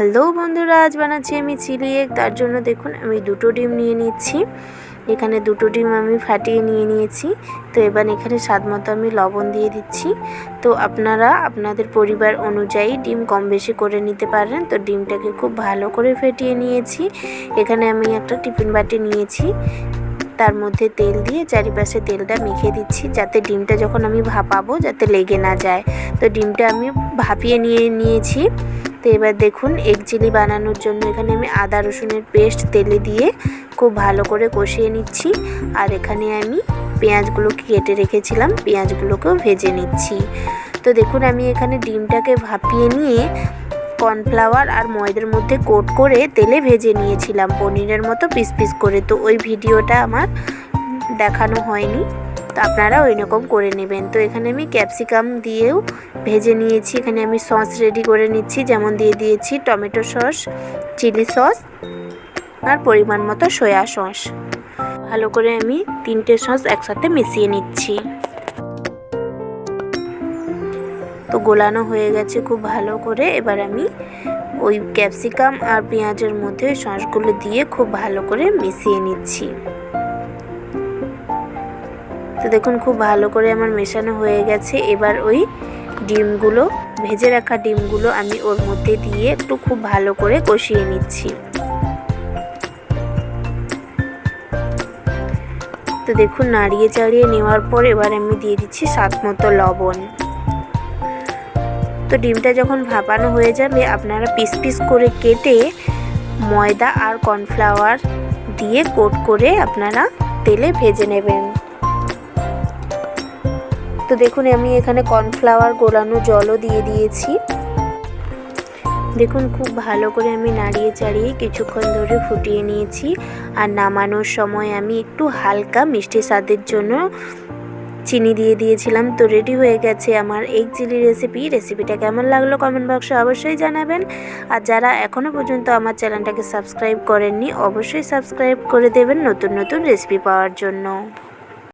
Hello বন্ধুরা, আজ বানাচ্ছি আমি চিলি এগ তার জন্য দেখুন, আমি দুটো ডিম নিয়ে নিচ্ছি। এখানে দুটো ডিম আমি ফাটিয়ে নিয়ে নিয়েছি। তো এবার এখানে স্বাদ মতো আমি লবণ দিয়ে দিচ্ছি। তো আপনারা আপনাদের পরিবার অনুযায়ী ডিম কম বেশি করে নিতে পারেন। তো ডিমটাকে খুব ভালো করে ফেটিয়ে নিয়েছি। এখানে আমি একটা টিফিন বাটি নিয়েছি। তার মধ্যে তেল দিয়ে চারিপাশে তেলটা মেখে দিচ্ছি, যাতে ডিমটা যখন আমি ভাপাবো, যাতে লেগে না যায়। তো ডিমটা আমি ভাপিয়ে নিয়ে নিয়েছি। তো এবার দেখুন এগ চিলি বানানোর জন্য এখানে আমি আদা রসুনের পেস্ট, তেলে দিয়ে খুব ভালো করে কষিয়ে নিচ্ছি। আর এখানে আমি পেঁয়াজগুলোকে কেটে রেখেছিলাম, পেঁয়াজগুলোকেও ভেজে নিচ্ছি। তো দেখুন, আমি এখানে ডিমটাকে ভাপিয়ে নিয়ে কর্নফ্লাওয়ার আর ময়দার মধ্যে কোট করে তেলে ভেজে নিয়েছিলাম, পনিরের মতো পিস পিস করে। তো ওই ভিডিওটা আমার দেখানো হয়নি। তো আপনারা ওই রকম করে নেবেন। তো এখানে আমি ক্যাপসিকাম দিয়েও ভেজে নিয়েছি। এখানে আমি সস রেডি করে নিচ্ছি। যেমন দিয়ে দিয়েছি টমেটো সস, চিলি সস আর পরিমাণ মতো সয়া সস। ভালো করে আমি তিনটে সস একসাথে মিশিয়ে নিচ্ছি। তো গোলানো হয়ে গেছে খুব ভালো করে। এবার আমি ওই ক্যাপসিকাম আর পেঁয়াজের মধ্যে ওই সসগুলো দিয়ে খুব ভালো করে মিশিয়ে নিচ্ছি। তো দেখুন, খুব ভালো করে আমার মেশানো হয়ে গেছে। এবার ওই ডিমগুলো, ভেজে রাখা ডিমগুলো আমি ওর মধ্যে দিয়ে একটু খুব ভালো করে কষিয়ে নিচ্ছি। তো দেখুন, নাড়িয়ে চাড়িয়ে নেওয়ার পর এবার আমি দিয়ে দিচ্ছি স্বাদ মতো লবণ। তো ডিমটা যখন ভাপানো হয়ে যাবে, আপনারা পিস পিস করে কেটে ময়দা আর কর্নফ্লাওয়ার দিয়ে কোট করে আপনারা তেলে ভেজে নেবেন। তো দেখুন, আমি এখানে কর্নফ্লাওয়ার গোলানো জলও দিয়ে দিয়েছি। দেখুন, খুব ভালো করে আমি নাড়িয়ে চাড়িয়ে কিছুক্ষণ ধরে ফুটিয়ে নিয়েছি। আর নামানোর সময় আমি একটু হালকা মিষ্টি স্বাদের জন্য চিনি দিয়ে দিয়েছিলাম। তো রেডি হয়ে গেছে আমার এগ চিলি রেসিপি রেসিপিটা কেমন লাগল কমেন্ট বক্সে অবশ্যই জানাবেন। আর যারা এখনও পর্যন্ত আমার চ্যানেলটাকে সাবস্ক্রাইব করেননি, অবশ্যই সাবস্ক্রাইব করে দেবেন নতুন নতুন রেসিপি পাওয়ার জন্য।